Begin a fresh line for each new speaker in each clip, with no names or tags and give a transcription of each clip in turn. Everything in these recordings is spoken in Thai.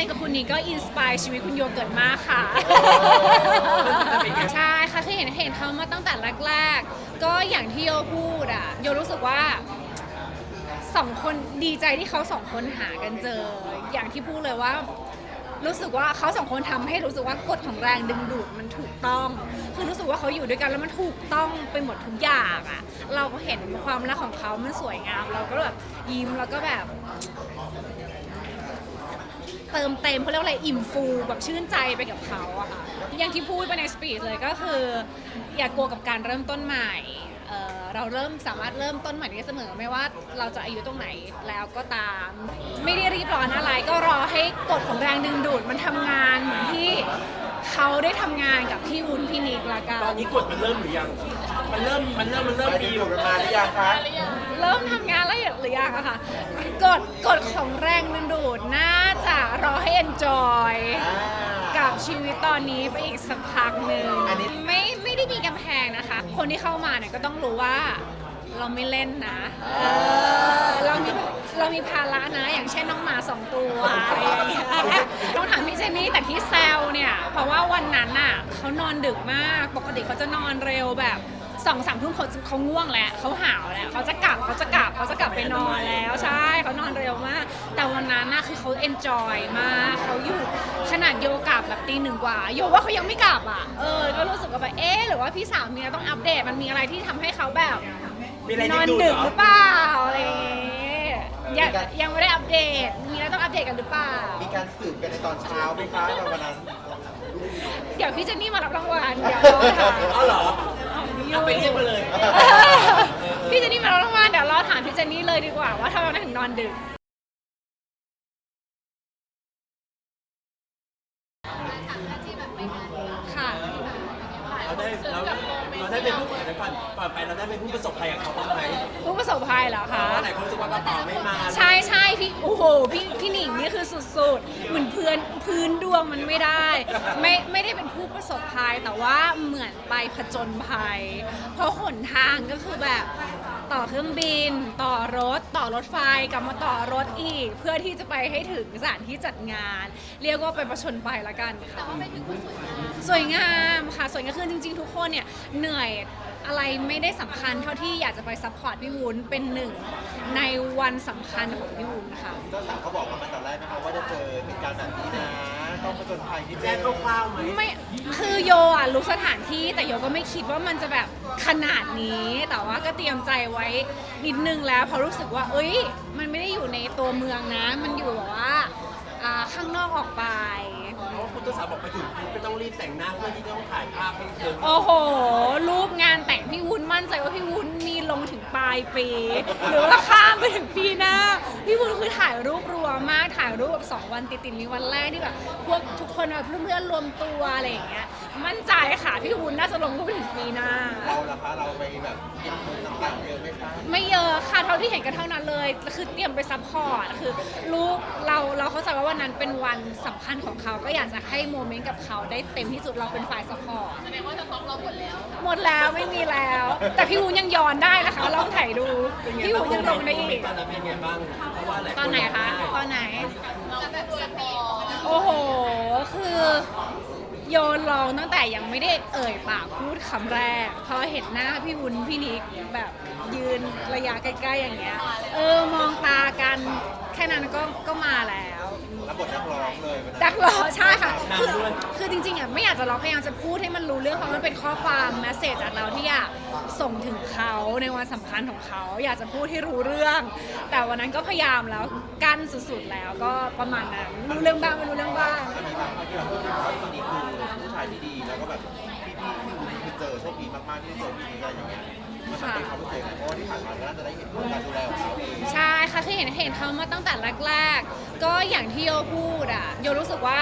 ล่นกับคุณนี้ก็อินสปายชีวิตคุณโยเกิร์ตมากค่ะ ใช่ค่ะคือเห็นเห็นเขามาตั้งแต่แรกๆ ก็อย่างที่โยพูดอะ โยรู้สึกว่าสองคนดีใจที่เขาสองคนหากันเจอ อย่างที่พูดเลยว่า รู้สึกว่าเขาสองคนทำให้รู้สึกว่ากฎของแรงดึงดูดมันถูกต้อง คือรู้สึกว่าเขาอยู่ด้วยกันแล้วมันถูกต้องไปหมดทุกอย่างอะ เราก็เห็นความรักของเขามันสวยงาม เราก็แบบยิ้มแล้วก็แบบ เติมเต็มเขาเรียกว่าอะไรอิ่มฟูแบบชื่นใจไปกับเขาอะค่ะอย่างที่พูดไปในสปีดเลยก็คือ อย่ากลัวกับการเริ่มต้นใหม่เอ่อเราเริ่มสามารถเริ่มต้นใหม่ได้เสมอไม่ว่าเราจะอายุตรงไหนแล้วก็ตาม ไม่ได้รีบร้อนอะไรก็รอให้กฎของแรงดึงดูดมันทำงานเหมือนที่เขาได้ทำงานกับพี่วุ้นพี่นิกละกัน
ตอน
นี้
กดมันเริ่มหรือยัง มันเริ่มมันเริ่มมันเริ่ม
ไป
มี
ดี
อ
อยู่
ยู่
กันมาหรือยังคะ
เริ่มทำงานแล้วหรือยังอะค่ะกฎกฎของแรงดึงดูดน่าจะรอให้ enjoy
อ่า
กับชีวิตตอนนี้ไปอีกสักพักหนึ่ง
อันนี้
ไม่ไม่ได้มีกำแพงนะคะ คนที่เข้ามาเนี่ยก็ต้องรู้ว่าเราไม่เล่นนะเออเรามีเรามีภาระนะ อย่างเช่นน้องหมาสองตัวอะไรอย่างเงี้ยต้องถามพี่เจนนี่แต่ที่แซวเนี่ย เพราะว่าวันนั้นน่ะเขานอนดึกมาก ปกติเขาจะนอนเร็วแบบ สองสามทุ่มเขาเขาง่วงแล้วเขาหาวแล้วเขาจะกลับเขาจะกลับเขาจะกลับไปนอนแล้วใช่เขานอนเร็วมาก แต่วันนั้นน่ะคือเขาเอนจอยมากเขาอยู่ขนาดโยกลับแบบตีหนึ่งกว่าโยว่าเขายังไม่กลับอะเออก็รู้สึกว่าแบบเอ๊ะหรือว่าพี่สาวมีอะไรต้องอัปเดตมันมีอะไรที่ทำให้เขาแบบ
มีอะไร
น
ดึ
องน
ดูด
ดึก
เหรอ
หรือเปล่าอะไรอย่างเงี้ยยังยังไม่ได้อัปเดตมีอะไรต้องอัปเดตกันหรือเปล่า
มีการสืบกันในตอนเช้าไหมคะตอนวันนั้น
เดี๋ยวพี่เจนนี่มารับรางวัลเดี๋ยวรอถาม
อ๋อเหรอ
เอาพี่
เอาไปเรียกมาเลย
พี่เจนนี่มารับรางวัลเดี๋ยวรอถามพี่เจนนี่เลยดีกว่าว่าทำไมถึงนอนดึก ค่ะ
เราได้เราเราได้เป็นผู้เดี๋ยวก่อนก่อนไปเราได้เป็นผู้ประสบภัยกับเขาบ้างไหม
ผู้ประสบภัยเหรอ
เพ
คะ
ราะว่าหลายคนรู้สึกว่ากระเป๋าไม่มา
ใช่ใช่พี่ โอ้โหพี่พี่หนิงนี่คือสุดๆ เหมือนเพื่อนพื้นดวงมันไม่ได้ ไม่ไม่ได้เป็นผู้ประสบภัยแต่ว่าเหมือนไปผจญภัย เพราะหนทางก็คือแบบต่อเครื่องบิน ต่อรถ ต่อรถไฟกลับมาต่อรถอีก เพื่อที่จะไปให้ถึงสถานที่จัดงาน เรียกว่าไปประชนภัยละกันค่ะ แต่ว่าไปถึงสวยงาม ค่ะ สวยงามคือจริง ๆ ทุกคนเนี่ยเหนื่อยอะไรไม่ได้สำคัญเท่าที่อยากจะไปซัพพอร์ตพี่วุ้นเป็นหนึ่งในวันสำคัญของพี่วุ้นค่ะ
เจ้าสาวเขาบอกมาตั้งแต่แรกไหมคะว่าจะเจอเหตุการณ์แบบนี้นะต้องผจญภัยที่
แจ้งคร่าวๆไหม
ไม่ คือโยอะรู้สถานที่แต่โยก็ไม่คิดว่ามันจะแบบขนาดนี้ แต่ว่าก็เตรียมใจไว้นิดนึงแล้วเพราะรู้สึกว่า เอ้ย มันไม่ได้อยู่ในตัวเมืองนะ มันอยู่แบบว่าอ่าข้างนอกออกไป
เพราะว่า คุณต้นสาวบอกไปถึงก็ต้องรีบแต่งหน้าเพื่อที่ต้องถ่ายภาพให้เติม
โอ้โห รูปงานแต่งพี่วุ้นมั่นใจว่าพี่วุ้นมี ลงถึงปลายปี หรือว่าข้ามไปถึงปีหน้า พี่วุ้นคือถ่ายรูปรัวมากถ่ายรูปแบบสองวันติดๆมีวันแรกที่แบบพวกทุกคนแบบเพื่อนๆรวมตัวอะไรอย่างเงี้ยมั่นใจค่ะพี่วุ้นน่าจะลงรูปถึงปีหน้า
เราละคะเราไปแบบก็บเงินต่างๆเยอะไหมคะ
ไม่เยอะค่ะเท่าที่เห็นกันเท่านั้นเลย คือเตรียมไปซัพพอร์ตคือลูกเราเราเข้าใจว่าวันนั้นเป็นวันสำคัญของเขาก็อยากจะให้โมเมนต์กับเขาได้เต็มที่สุดเราเป็นฝ่ายซัพพอร์ตแสดงว่าจะท็อปเราหมดแล้ว หมดแล้วไม่มีแล้ว แต่พี่วูนยังย้อนได้นะคะ ลองถ่ายดู
เป็นไง
พี่วูนยังลงได้
บ้าง
อีก
ตอนนั้นเป็นไงบ้างเพราะว่าหลาย
ตอนไหนคะ ตอนไหน โอ้โห คือโยนลองตั้งแต่ยังไม่ได้เอ่ยปากพูดคำแรกพอเห็นหน้าพี่วุ้นพี่นิกแบบยืนระยะใกล้ๆอย่างเงี้ย เออมองตา
บบทนักร้องเลยวันนั้น
ดักรอใช่ค่ะคือคือจริงๆอะไม่อยากจะร้องพยายามจะพูดให้มันรู้เรื่องเพราะมันเป็นข้อความแมสเซจจากเราที่อยากส่งถึงเขาในวันสำคัญของเขา อยากจะพูดให้รู้เรื่อง แต่วันนั้นก็พยายามแล้วกั้นสุดๆแล้วก็ประมาณนั้นรู้เรื่องบ้างไม่รู้เรื่องบ้าง
ก็มีบางคนที่เราพูดถึงว่าพี่นี่คือผู้ชายที่ดีแล้วก็แบบพี่พี่พี่คือเจอโชคดีมากๆที่ได้เจอพี่นี่อะไรอย่างเงี้ยมันเป็น ค่ะ
ใช่ค่ะคือเห็นเห็นเขามาตั้งแต่แรกๆ ก็อย่างที่โยพูดอะโยรู้สึกว่า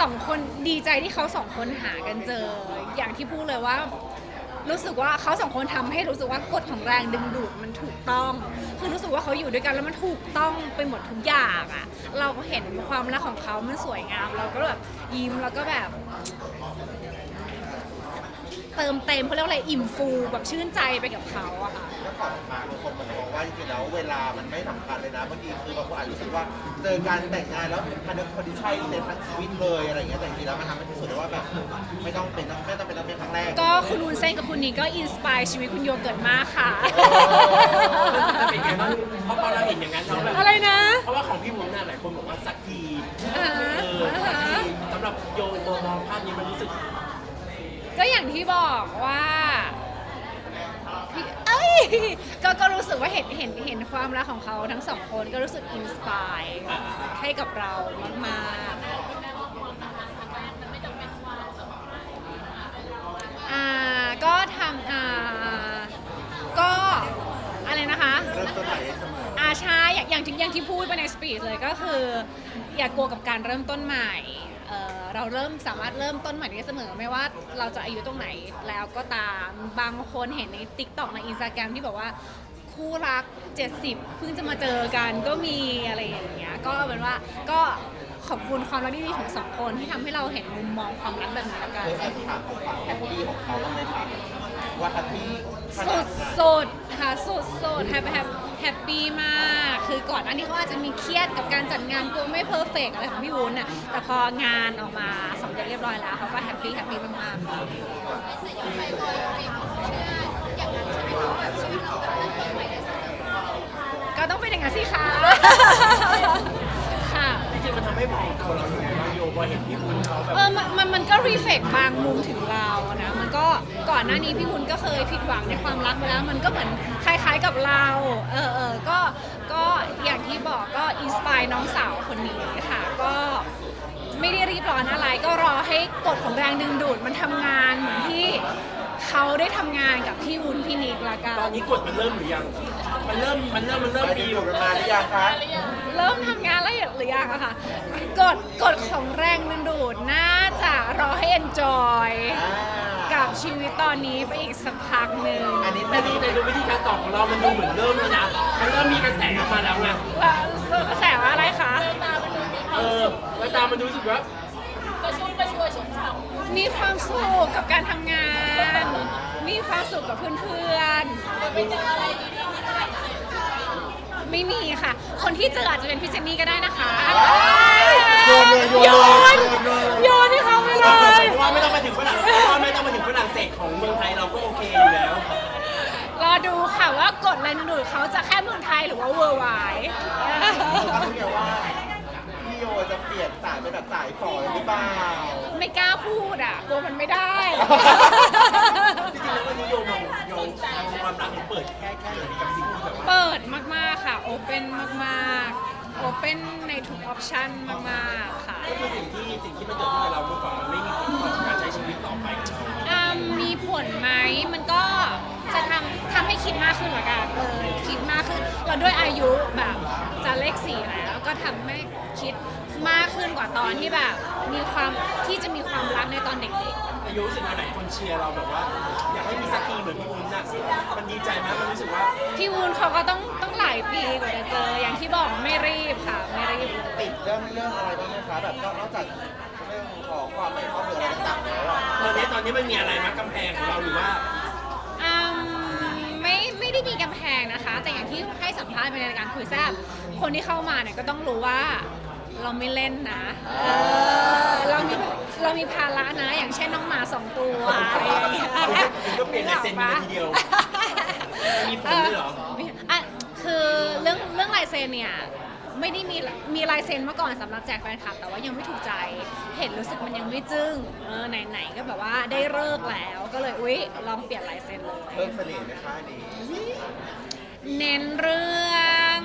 สองคนดีใจที่เขาสองคนหากันเจอ อย่างที่พูดเลยว่า รู้สึกว่าเขาสองคนทำให้รู้สึกว่ากฎของแรงดึงดูดมันถูกต้อง คือรู้สึกว่าเขาอยู่ด้วยกันแล้วมันถูกต้องไปหมดทุกอย่างอะ เราก็เห็นความรักของเขามันสวยงาม เราก็แบบยิ้มแล้วก็แบบ เติมเต็มเขาเรียกว่าอะไรอิ่มฟูแบบชื่นใจไปกับเขาอะค่ะ
แล้วก่อนมาบางคนมันมองว่าจริงๆแล้วเวลามันไม่สำคัญเลยนะบางทีคือบางคนอาจจะรู้สึกว่าเจอการแต่งงานแล้วมันเป็นคนที่ใช่ในทั้งชีวิตเลยอะไรอย่างเงี้ยแต่จริงๆแล้วมันทำให้พิสูจน์ได้ว่าแบบไม่ต้องเป็นไม่ต้องเป็นต้องเป็นครั้งแรก
ก็คุณวุ้นเส้นกับคุณนี้ก็อินสปายชีวิตคุณโยเกิร์ตมากค่ะ
จะเป็นไงบ้างเพราะพอเราเห็นอย่างนั้นเราแบบ
อะไรนะ
เพราะว่าของพี่วุ้นน่ะหลายคนบอกว่าสักที
อ่า
เออ
อ่า
สัก
ฮะ
ทีสำหรับโยมองมองภาพนี้มันรู้สึก
ก็อย่างที่บอกว่าพี่เอ้ยก็ก็รู้สึกว่าเห็นเห็นเห็นความรักของเขาทั้งสองคนก็รู้สึกอินสปายให้กับเรามากๆอ่าก็ทำอ่าก็อะไรนะคะ
เริ่มต้นใหม่เสมอ
อาใช่อย่างอย่างที่อย่างที่พูดไปในสปีดเลยก็คือ อย่ากลัวกับการเริ่มต้นใหม่เอ่อเราเริ่มสามารถเริ่มต้นใหม่ได้เสมอไม่ว่าเราจะอายุตรงไหนแล้วก็ตามบางคนเห็นใน t ิ k t o k ในอินสตาแกรมที่บอกว่าคู่รัก 70 เพิ่งจะมาเจอกันก็มีอะไรอย่างเงี้ยก็เอาเป็นว่าก็ขอบคุณความรักที่ดีของสองคนที่ทำให้เราเห็นมุมมองความรักแบบนี้แล้วกัน
เคยแอบถามของขวัญแฮปปี้ของเขาบ้างไหมครับว่าแฮปปี้ข
สุ
นา
ด
ดไหน
สุดค่ะสุดสุดแฮปแฮป แฮปปี้มาก คือก่อนอันนี้เขาอาจจะมีเครียดกับการจัดงานกลัวไม่เพอร์เฟกอะไรของพี่วุ้นน่ะ แต่พองานออกมาสำเร็จเรียบร้อยแล้วเขาก็แฮปปี้แฮปปี้มากๆก็ต้องเป็นอย่างนั้นสิคะค่ะ
จริงๆมันทำให้มองตัวเราอย่างไรบ้างโยพอเห็นพี่วุ้นเขาแบบ
เออมันมันมันก็รีเฟกบางมุมถึงเราอะนะมันก็ก่ อนหน้านี้พี่วุ้นก็เคยผิดหวังในความรักมาแล้ว มันก็เหมือนคล้ายๆกับเราเออเออก็ก็อย่างที่บอกก็อินสปายน้องสาวคนนี้ค่ะ ก็ไม่ได้รีบร้อนอะไร ก็รอให้กฎของแรงดึงดูดมันทำงานเหมือนที่เขาได้ทำงานกับพี่วุ้นพี่นิกละกัน
ตอนนี้กฎมันเริ่มหรือยัง มันเริ่ม มันเริ่ม มันเริ่ม
ไป
มี
ดี
อ
อยู่
ยู่
กันมาหรือยังคะ
เริ่มทำงานแล้วหรือยังอะค่ะกฎกฎของแรงดึงดูดน่าจะรอให้ enjoy
อ่า
กับชีวิตตอนนี้ไปอีกสักพักหนึ่ง
อันนี้
แต่
ไม่
ดู
ดี
แต่ดูวิธีการตอบของเรา มันดูเหมือนเริ่มแล้วนะ มันเริ่มมีกระแสออกมาแล้วไง
แล้วกระแสว่าอะไรคะ
เออแล้วตามมันดูรู้สึกว่า
มีความสุขกับการทำงาน มีความสุขกับเพื่อนๆไม่มีค่ะ คนที่เจออาจจะเป็นพี่เจนนี่ก็ได้นะคะ
โยนเลยโยนเลย
โยนให้เขาไปเลย
เพราะว่าไม่ต้องมาถึงฝรั่งเพราะว่า ไม่ต้องมาถึงฝรั่งเศสของเมืองไทยเราก็โอเคอยู่แล้ว
รอดูค่ะว่ากฎแรงดึงดูดเขาจะแค่เมืองไทยหรือว่าเวอร์ไว
เขาเรียกว่าพี่โยจะเปลี่ยนสายเป็นแบบสายฝอหรือเปล่า
ไม่กล้าพูดอะกลัวมันไม่ได้
จริงๆแล้ววันนี้โยมองโยมความรักมันเปิดแค่แค่ไหนกับสิ่งที่แบบว่า
เปิดมากๆค่ะ โอเปนมากๆ โอเปนในทุกออปชันมากๆค่ะ
ก็คือสิ่งที่สิ่งที่มันเกิดขึ้นกับเราเมื่อก่อนมันไม่มีผลต่อการใช้ชีวิตต่อไปของเรา
อ่ามีผ ลไหมมันก็จะทำทำให้คิดมากขึ้นละกันเออคิดมากขึ้น เราด้วยอายุแบบจะเลขสี่แล้วก็ทำให้คิดมากขึ้นกว่าตอนที่แบบ มีความที่จะมีความรักในตอนเด็ก
อายุรู้สึกว่าหลายคนเชียร์เราแบบว่า อยากให้มีสักทีเหมือนพี่วุ้นน่ะมันดีใจไหมมันรู้สึกว่า
ๆพี่วูนเขาก็ต้องต้องหลายปีกว่าจะเจออย่างที่บอกไม่รีบค่ะ ไม่รีบเลย
ติดเรื่องเรื่องอะไรบ้างไหมคะแบบนอกจากเรื่องของ ความไม่เข้าเมืออะไรต่างๆแล้วอะ
ตอนนี้ตอนนี้มันมีอะไรมากำแพงของเราหรือว่า
อืมไม่ไม่ได้มีกำแพงนะคะ แต่อย่างที่ให้สัมภาษณ์ไปในรายการคุยแซ่บคนที่เข้ามาเนี่ยก็ต้องรู้ว่าเราไม่เล่นนะเออเรามีเรามีภาระนะ อย่างเช่นน้องหมาสองตัวอะไรอย่างเงี้ย
ถึงก็เปลี่ยนลายเซ็นมาเลยทีเดียวมีผลด้วยเหรอ
มีอะคือเรื่องเรื่องลายเซ็นเนี่ย ไม่ได้มีมีลายเซ็นมาก่อนสำหรับแจกแฟนคลับ แต่ว่ายังไม่ถูกใจ เห็นรู้สึกมันยังไม่จึ้งเออไหนๆก็แบบว่าได้เลิกแล้ว ก็เลยอุ๊ยลองเปลี่ยนลายเซ็นเลย
เพิ่มเสน่ห์ไหมคะอันนี้
เน้นเรื่อง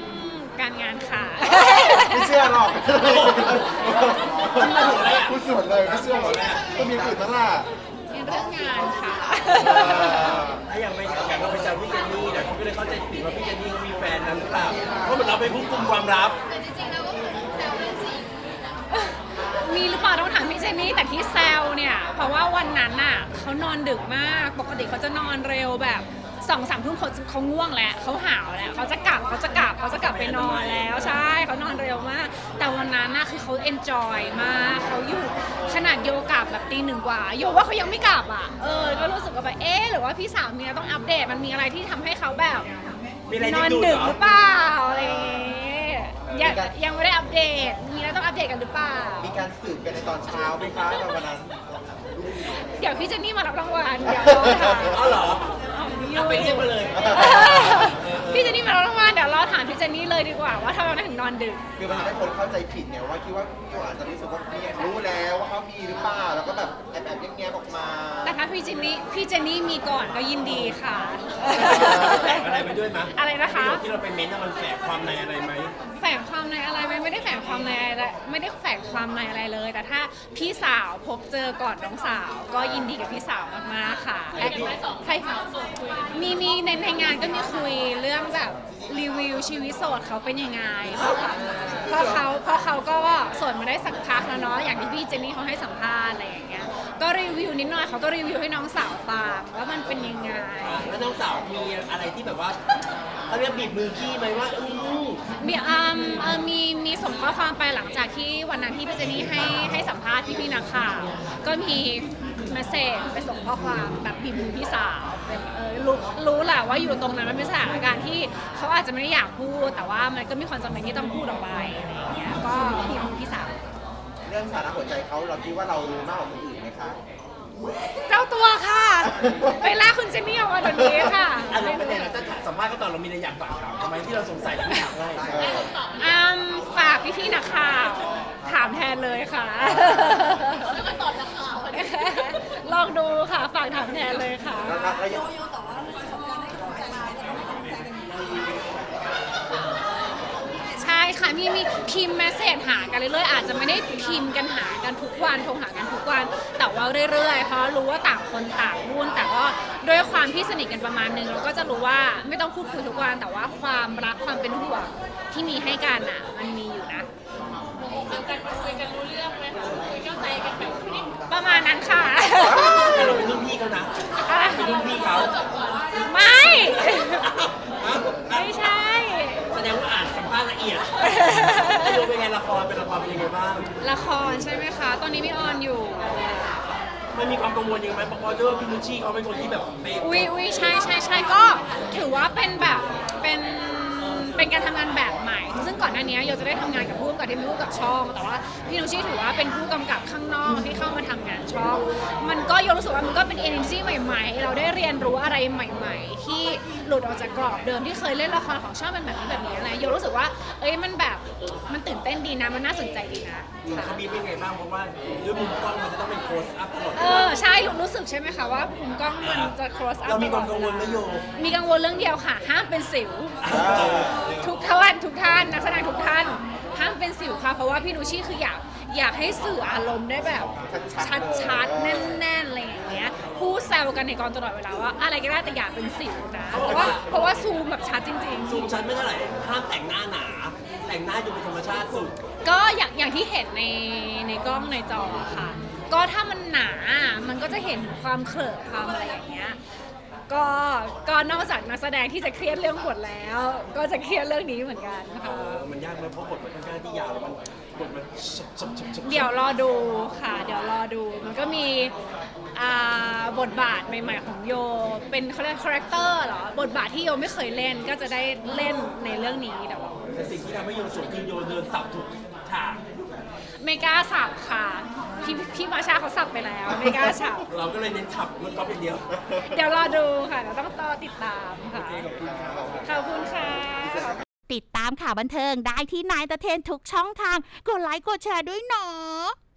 การงานค่ะ
ไม่เชื่อหรอกพูดสวนเลยไม่เชื่อหรอกก็มีอื่นนั่นแหละ
เน้นเรื่องงานค่ะ
ถ้าอย่างไปอย่างเราไปแซวพี่เจนนี่เนี่ยเขาก็เลยเข้าใจผิดว่าพี่เจนนี่เขามีแฟนนั้นหรือเปล่าเพราะเหมือนเราไปควบคุมความลับ
มีหรือเปล่าต้องถามพี่เจนนี่แต่ที่แซวเนี่ย เพราะว่าวันนั้นน่ะเขานอนดึกมาก ปกติเขาจะนอนเร็วแบบ สองสามทุ่มเขาเขาง่วงแล้วเขาหาวแล้วเขาจะกลับเขาจะกลับเขาจะกลับไปนอนแล้วใช่เขานอนเร็วมาก แต่วันวันนั้นน่ะคือเขาเอนจอยมากเขาอยู่ขนาดโยกลับแบบตีหนึ่งกว่าโยว่าเขายังไม่กลับอะเออก็รู้สึกว่าแบบเอ๊ะหรือว่าพี่สาวมีอะไรต้องอัปเดตมันมีอะไรที่ทำให้เขาแบบ
มีอะไร
น
ดึ
องน
ดูด
ดึ
เห
ก
รอ
หรือเปล่าอะไรอย่างเงี้ยยังยังไม่ได้อัปเดตมีอะไรต้องอัปเดตกันหรือเปล่า
มีการสืบกันในตอนเช้าไหมคะในวันนั้น
เดี๋ยวพี่เจนนี่มารับรางวัลเดี๋ยวเราถาม เจนนี่เลยดีกว่าว่าทำไมถึงนอนดึก
คือมันทำให้คนเข้าใจผิดเนี่ยว่าคิดว่าพี่โยอาจจะรู้สึกว่าพี่รู้แล้วว่าเขามีหรือเปล่าแล้วก็แบบแอบแอบๆแง้มๆออกมา
แต่ถ้าพี่เจนนี่พี่เจนนี่มีก่อนก็ยินดีค่ะ
แฝงอะไรไปด้วยมั้ย
อะไรนะคะ
ปรโยที่เราไปเม้นต์น่ะมันแฝงความในอะไรไหม
แฝงความ ในอะไรไหมไม่ได้แฝงความในอะไรไม่ได้แฝงความในอะไรเลย แต่ถ้าพี่สาวพบเจอก่อนน้องสาว ก็ยินดีกับพี่สาวมากๆค่ะแอดใครมีมีในในงานก็มีคุยเรื่องแบบรีวิวชีวิตโสดเขาเป็นยังไงเพราะเพราะเขาเพราะเขาก็โสดมาได้สักพักแล้วเนาะอย่างที่พี่เจนนี่เขาให้สัมภาษณ์อะไรอย่างเงี้ย ก็รีวิวนิดหน่อยเขาก็รีวิวให้น้องสาวฟังว่ามันเป็นยังไง
แล้วน้องสาวมีอะไรที่แบบว่าเขาเรียกบีบมือพี่ไหมว่าอือ
มีอืมเอ่อมีมีส่งข้อความไปหลังจากที่วันนั้นที่พี่เจนี่ให้ให้สัมภาษณ์พี่พี่ๆนักข่าว ก็มีเมสเซจไปส่งข้อความแบบบีบมือพี่สาวเป็นเออรู้รู้แหละว่าอยู่ตรงนั้นมันเป็นสถานการณ์ที่เขาอาจจะไม่ได้อยากพูด แต่ว่ามันก็มีความจำเป็นที่ต้องพูดออกไปอะไรอย่างเงี้ยก็บีบมือพี่สาว
เรื่องสถานะหัวใจเขาเราคิดว่าเรารู้มากกว่าคนอื่นไหม คะ
เจ้าตัวค่ะ ไปลากคุณเจนนี่ออกมาเดี๋ยวนี้ค่ะ
อันนี้เป็นไงเราจะสัมภาษณ์เขาตอนเรามีอะไรอยากฝากถามทำไมที่เราสงสัยที่ถามให้
เออ
อืมฝากพี่ๆนักข่าวถามแทนเลยค่ะลองดูค่ะ ฝากถามแทนเลยค่ะ
แล้วแล้วแล้วยัง
ใช่ ค่ะ มีมีพิมพ์เมสเซจหากันเรื่อยๆ อาจจะไม่ได้พิมพ์กันหากันทุกวันโทรหากันทุกวัน แต่ว่าเรื่อยๆ เพราะรู้ว่าต่างคนต่างวุ่น แต่ว่าด้วยความที่สนิทกันประมาณนึงเราก็จะรู้ว่าไม่ต้องพูดคุยทุกวัน แต่ว่าความรักความเป็นห่วงที่มีให้กันอะ มันมีอยู่นะประมาณนั้นค่ะ
แต่เราเป็นรุ่นพี่เขานะเป็นรุ่นพี่เขา
ไม่
ฮะ
ไม่ใช่
แส ดงว่าอ่านสัมภาษณ์ละเอียดไม่รู้เป็นไงละครเป็นละครเป็นยังไงบ้าง
ละครใช่ไหมคะ ตอนนี้มีออนอยู่
มันมีความกังวลยังไงเพราะด้วยว่าพี่นุชชี่เขาเป็นคนที่แบบเป๊ะ
อุ้ยอุ้ยใช่ใช่ใช่ก็ถือว่าเป็นแบบเป็นเป็นการทำงานแบบใหม่ ซึ่งก่อนหน้านี้โยจะได้ทำงานกับผู้กำกับที่มีผู้กำกับช่อง แต่ว่าพี่นุชชี่ถือว่าเป็นผู้กำกับข้างนอกที่เข้ามาทำงานช่อง มันก็โยรู้สึกว่ามันก็เป็น energy ใหม่ ๆ เราได้เรียนรู้อะไรใหม่ ๆ ที่ หลุดออกจากกรอบเดิมที่เคยเล่นละครของช่องเป็นแบบนี้แบบนี้อะไรโยรู้สึกว่า เอ้ยมันแบบมันตื่นเต้นดีนะมันน่าสนใจดีนะค่ะ
เขาบีบเป็นไงบ้างเพราะว่าด้วยมุมกล้องมันจะต้องเป็นโคสอัพตลอด
เออใช่รู้รู้สึกใช่ไหมคะว่ามุมกล้องมันจะ close up
เรามีความ
ต
กัง
ล
ว
อ
ล
ด
ไหมโย
มีกังวลเรื่องเดียวค่ะ ห้ามเป็นสิว
เออ
ทุกท่านทุกท่านนักแสดงทุกท่านห้ามเป็นสิวค่ะ เพราะว่าพี่นุชชี่คืออยากอยากให้สื่ออารมณ์ได้แบบ
ชัดๆ
ชัดๆแน่นๆอะไรอย่างเงี้ย พูดแซวกันในกองตลอดเวลาว่าอะไรก็ได้แต่อย่าเป็นสิวนะเพราะว่าเพราะว่าซูมแบบชัดจริง ๆ
ซูมชัดไม่เท่าไหร่ห้ามแต่งหน้าหนา แต่งหน้าอยู่เป็นธรรมชาติสุด
ก็อย่างอย่างที่เห็นในในกล้องในจอค่ะ ก็ถ้ามันหนา มันก็จะเห็นความเขริบความอะไรอย่างเงี้ย ก็ก็นอกจากนักแสดงที่จะเครียดเรื่องบทแล้ว ก็จะเครียดเรื่องนี้เหมือนกันค่ะ
เออมันยากไหมเพราะบทมันค่อนข้างที่ยาวแล้วมันบทมันชับชับชับชับ
เดี๋ยวรอดูค่ะ เดี๋ยวรอดู มันก็มี อ่าบทบาทใหม่ ๆ ของโย เป็นเขาเรียกคาแรคเตอร์เหรอ บทบาทที่โยไม่เคยเล่นก็จะได้เล่นในเรื่องนี้เดี๋ยว
แต่สิ่งที่ทำให้โยสวยคือโยเดินสับถูกฉาก
ไม่กล้าสับค่ะพี่พี่มาชาเขาสับไปแล้วไม่กล้าสับ
เราก็เลยเน้นขับรถกอล์ฟอย่างเดียว
เดี๋ยวรอดูค่ะเดี๋ยวต้องต่อติดตามค่ะขอบคุณค่ะ
ติดตามข่าวบันเทิงได้ที่นายตะเทนทุกช่องทาง กดไลค์กดแชร์ด้วยเนาะ